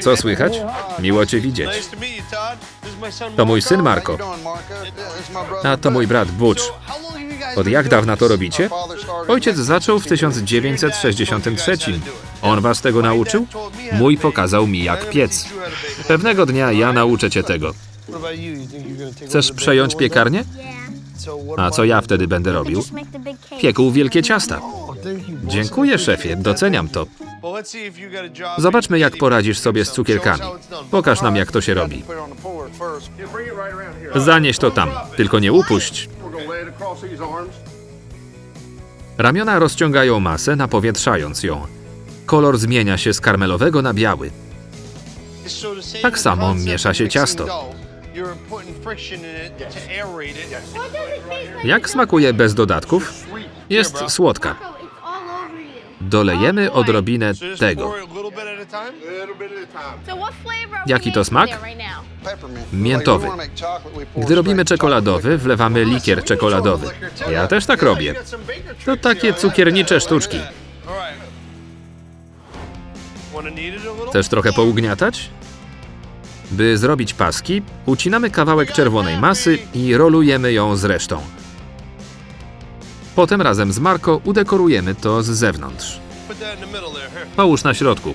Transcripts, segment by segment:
Co słychać? Miło cię widzieć. To mój syn Marko, a to mój brat Butch. Od jak dawna to robicie? Ojciec zaczął w 1963. On was tego nauczył? Mój pokazał mi jak piec. Pewnego dnia ja nauczę cię tego. Chcesz przejąć piekarnię? A co ja wtedy będę robił? Piekł wielkie ciasta. Dziękuję, szefie, doceniam to. Zobaczmy, jak poradzisz sobie z cukierkami. Pokaż nam, jak to się robi. Zanieś to tam, tylko nie upuść. Ramiona rozciągają masę, napowietrzając ją. Kolor zmienia się z karmelowego na biały. Tak samo miesza się ciasto. Jak smakuje bez dodatków? Jest słodka. Dolejemy odrobinę tego. Jaki to smak? Miętowy. Gdy robimy czekoladowy, wlewamy likier czekoladowy. Ja też tak robię. To takie cukiernicze sztuczki. Chcesz trochę pougniatać? By zrobić paski, ucinamy kawałek czerwonej masy i rolujemy ją z resztą. Potem razem z Marko udekorujemy to z zewnątrz. Połóż na środku,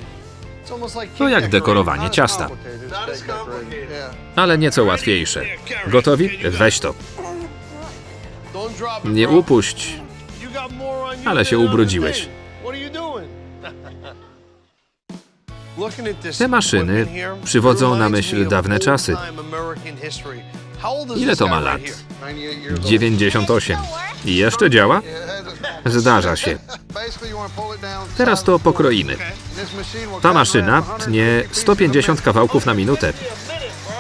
To jak dekorowanie ciasta. ale nieco łatwiejsze. Gotowi? Weź to. Nie upuść. Ale się ubrudziłeś. Te maszyny przywodzą na myśl dawne czasy. Ile to ma lat? 98. I jeszcze działa? Zdarza się. Teraz to pokroimy. Ta maszyna tnie 150 kawałków na minutę.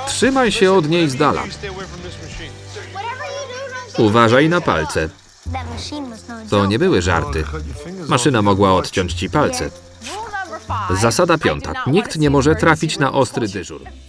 Trzymaj się od niej z dala. Uważaj na palce. To nie były żarty. Maszyna mogła odciąć ci palce. Zasada piąta. Nikt nie może trafić na ostry dyżur.